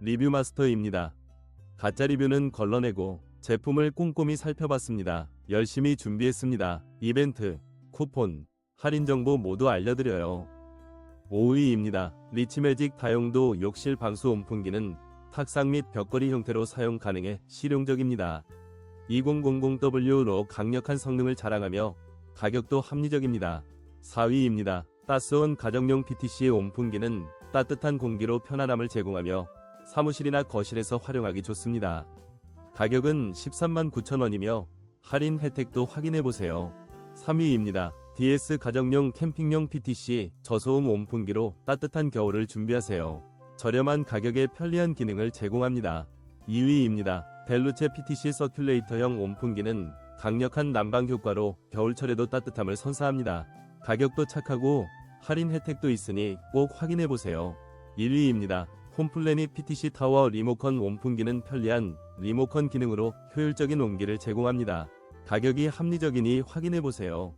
리뷰 마스터입니다. 가짜 리뷰는 걸러내고 제품을 꼼꼼히 살펴봤습니다. 열심히 준비했습니다. 이벤트, 쿠폰, 할인 정보 모두 알려드려요. 5위입니다. 리치매직 다용도 욕실 방수 온풍기는 탁상 및 벽걸이 형태로 사용 가능해 실용적입니다. 2000W로 강력한 성능을 자랑하며 가격도 합리적입니다. 4위입니다. 따스온 가정용 PTC 온풍기는 따뜻한 공기로 편안함을 제공하며 사무실이나 거실에서 활용하기 좋습니다. 가격은 13만 9천원이며 할인 혜택도 확인해보세요. 3위입니다. DS 가정용 캠핑용 PTC 저소음 온풍기로 따뜻한 겨울을 준비하세요. 저렴한 가격에 편리한 기능을 제공합니다. 2위입니다. 벨루체 PTC 서큘레이터형 온풍기는 강력한 난방 효과로 겨울철에도 따뜻함을 선사합니다. 가격도 착하고 할인 혜택도 있으니 꼭 확인해보세요. 1위입니다. 홈플래닛 PTC 타워 리모컨 온풍기는 편리한 리모컨 기능으로 효율적인 온기를 제공합니다. 가격이 합리적이니 확인해보세요.